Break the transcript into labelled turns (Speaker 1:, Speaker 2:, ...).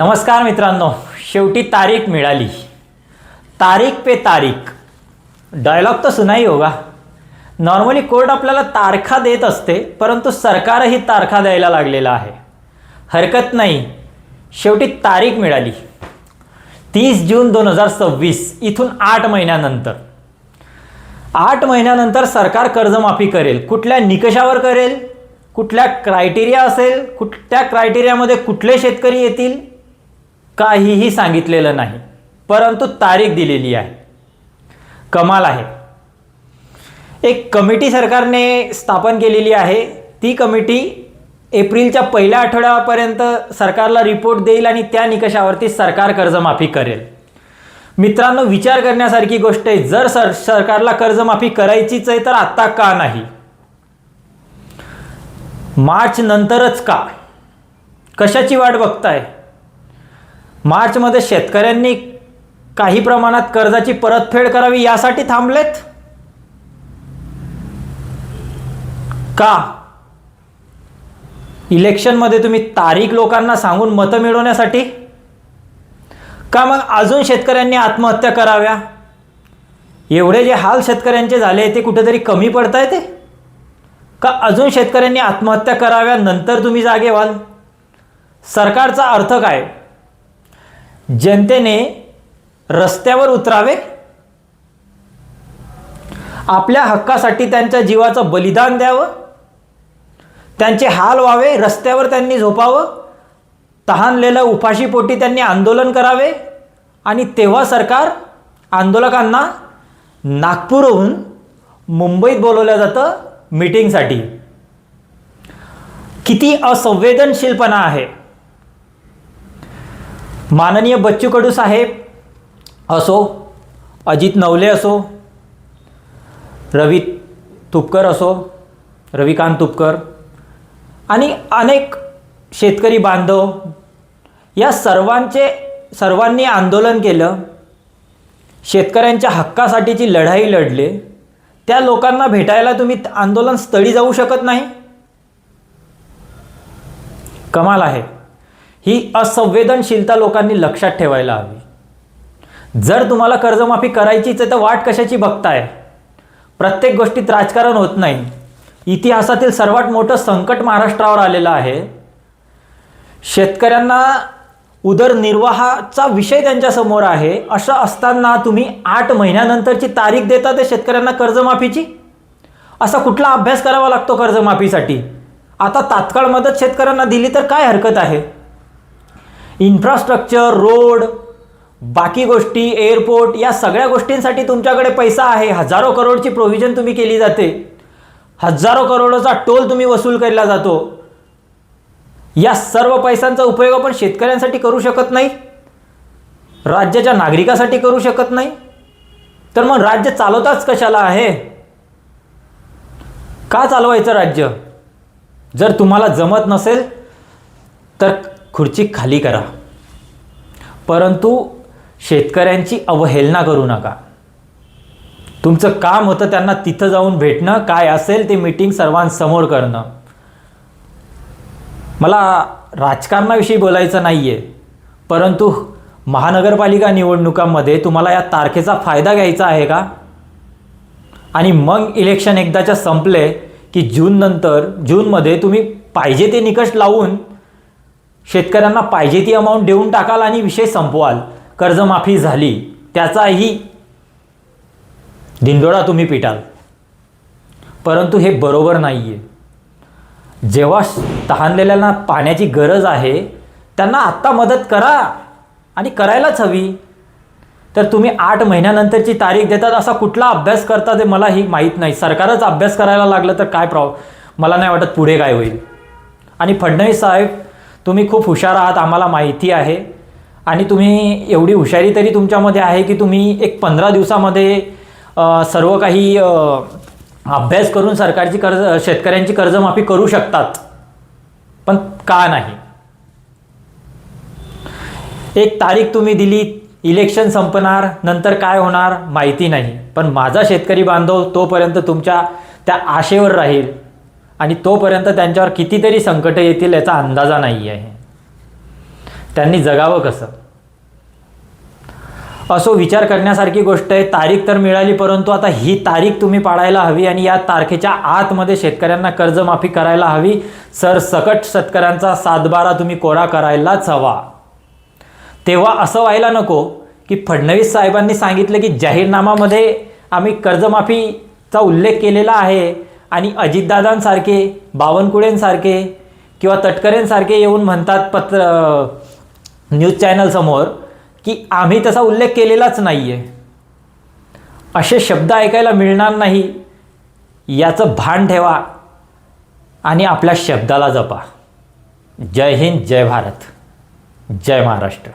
Speaker 1: नमस्कार मित्रांनो शेवटी तारीख मिळाली. तारीख पे तारीख. डायलॉग तर सुनाई होगा. नॉर्मली कोर्ट आपल्याला तारखा देत असते परंतु सरकारही तारखा द्यायला लागलेलं आहे. हरकत नाही. शेवटी तारीख मिळाली. तीस जून दोन हजार सव्वीस इथून आठ महिन्यानंतर. आठ महिन्यानंतर सरकार कर्जमाफी करेल. कुठल्या निकषावर करेल? कुठल्या क्रायटेरिया असेल? कुठल्या क्रायटेरियामध्ये कुठले शेतकरी येतील? काहीही सांगितलेलं नाही परंतु तारीख दिलेली आहे. कमाल आहे. एक कमिटी सरकारने स्थापन केलेली आहे. ती कमिटी एप्रिलच्या पहिल्या आठवड्यापर्यंत सरकारला रिपोर्ट देईल आणि त्या निकषावरती सरकार कर्जमाफी करेल. मित्रांनो विचार करण्यासारखी गोष्ट आहे. जर सर सरकारला कर्जमाफी करायचीच आहे तर आत्ता का नाही? मार्च नंतरच का? कशाची वाट बघताय? मार्चमध्ये शेतकऱ्यांनी काही प्रमाणात कर्जाची परतफेड करावी यासाठी थांबलेत? का? इलेक्शनमध्ये तुम्ही तारीख लोकांना सांगून मतं मिळवण्यासाठी? का मग अजून शेतकऱ्यांनी आत्महत्या कराव्या? एवढे जे हाल शेतकऱ्यांचे झाले ते कुठेतरी कमी पडत आहे ते? का अजून शेतकऱ्यांनी आत्महत्या कराव्या नंतर तुम्ही जागे व्हाल? सरकारचा अर्थ काय? जनतेने रस्त्यावर उतरावे. आपल्या हक्कासाठी त्यांच्या जीवाचं बलिदान द्यावं. त्यांचे हाल व्हावे रस्त्यावर त्यांनी झोपावं. तहानलेलं उपाशीपोटी त्यांनी आंदोलन करावे. आणि तेव्हा सरकार आंदोलकांना नागपूरहून मुंबईत बोलवलं जातं मीटिंगसाठी किती असंवेदनशीलपणा आहे. माननीय बच्चू कडू साहेब असो अजित नवले असो रवी तुपकर असो रविकांत तुपकर आणि अनेक शेतकरी बांधव या सर्वांचे सर्वांनी आंदोलन केलं. शेतकऱ्यांच्या हक्कासाठीची लढाई लढले. त्या लोकांना भेटायला तुम्ही आंदोलन स्थळी जाऊ शकत नाही? कमाल आहे. ही असंवेदनशीलता लोकांनी लक्षात ठेवायला हवी. जर तुम्हाला कर्जमाफी करायचीच आहे तर वाट कशाची बघताय? प्रत्येक गोष्टीत राजकारण होत नाही. इतिहासातील सर्वात मोठं संकट महाराष्ट्रावर आलेलं आहे. शेतकऱ्यांना उदरनिर्वाहाचा विषय त्यांच्यासमोर आहे. असं असताना तुम्ही आठ महिन्यानंतरची तारीख देता ते शेतकऱ्यांना कर्जमाफीची? असा कुठला अभ्यास करावा लागतो कर्जमाफीसाठी? आता तात्काळ मदत शेतकऱ्यांना दिली तर काय हरकत आहे? इन्फ्रास्ट्रक्चर रोड बाकी गोष्टी एअरपोर्ट या सगळ्या गोष्टींसाठी तुमच्याकडे पैसा आहे. हजारो करोडची प्रोव्हिजन तुम्ही केली जाते. हजारो करोडचा टोल तुम्ही वसूल केला जातो. या सर्व पैशांचा उपयोग आपण शेतकऱ्यांसाठी करू शकत नाही. राज्याच्या नागरिकासाठी करू शकत नाही. तर मग राज्य चालवताच कशाला आहे? का चालवायचं राज्य? जर तुम्हाला जमत नसेल तर खुर्ची खाली करा. परंतु शेतकऱ्यांची अवहेलना करू नका. तुमचं काम होतं त्यांना तिथं जाऊन भेटणं काय असेल ते मीटिंग सर्वांसमोर करणं. मला राजकारणाविषयी बोलायचं नाही आहे परंतु महानगरपालिका निवडणुकांमध्ये तुम्हाला या तारखेचा फायदा घ्यायचा आहे का? आणि मग इलेक्शन एकदाच्या संपले की जूननंतर जूनमध्ये तुम्ही पाहिजे ते निकष लावून शेतकऱ्यांना पाहिजे ती अमाऊंट देऊन टाकाल आणि विषय संपवाल. कर्जमाफी झाली त्याचाही दिंडोळा तुम्ही पिटाल. परंतु हे बरोबर नाही आहे जेव्हा तहानलेल्यांना पाण्याची गरज आहे त्यांना आत्ता मदत करा आणि करायलाच हवी. तर तुम्ही आठ महिन्यानंतरची तारीख देतात असा कुठला अभ्यास करता ते मला ही माहीत नाही. सरकारच अभ्यास करायला लागलं तर काय प्रॉ मला नाही वाटत पुढे काय होईल. आणि फडणवीस साहेब तुम्ही खूप हुशार आहात आम्हाला माहिती आहे. आणि तुम्ही एवढी हुशारी तरी तुमच्यामध्ये आहे की तुम्ही एक पंधरा दिवसामध्ये सर्व काही अभ्यास करून सरकारची कर्ज शेतकऱ्यांची कर्जमाफी करू शकतात. पण का नाही? एक तारीख तुम्ही दिली इलेक्शन संपणार नंतर काय होणार माहिती नाही. पण माझा शेतकरी बांधव तोपर्यंत तुमच्या त्या आशेवर राहील. आणि तोपर्यंत त्यांच्यावर कितीतरी संकटं येतील याचा अंदाजा नाही आहे. त्यांनी जगावं कसं? असो विचार करण्यासारखी गोष्ट आहे तारीख तर मिळाली परंतु आता ही तारीख तुम्ही पाळायला हवी आणि या तारखेच्या आतमध्ये शेतकऱ्यांना कर्जमाफी करायला हवी. सरसकट शेतकऱ्यांचा सातबारा तुम्ही कोरा करायलाच हवा. तेव्हा असं व्हायला नको की फडणवीस साहेबांनी सांगितलं की जाहीरनामामध्ये आम्ही कर्जमाफीचा उल्लेख केलेला आहे. आणि अजितदादांसारखे बावनकुळेंसारखे किंवा तटकरेंसारखे येऊन म्हणतात पत्र न्यूज चॅनलसमोर की आम्ही तसा उल्लेख केलेलाच नाही आहे असे शब्द ऐकायला मिळणार नाही. याचं भान ठेवा आणि आपल्या शब्दाला जपा. जय हिंद जय भारत. जय महाराष्ट्र.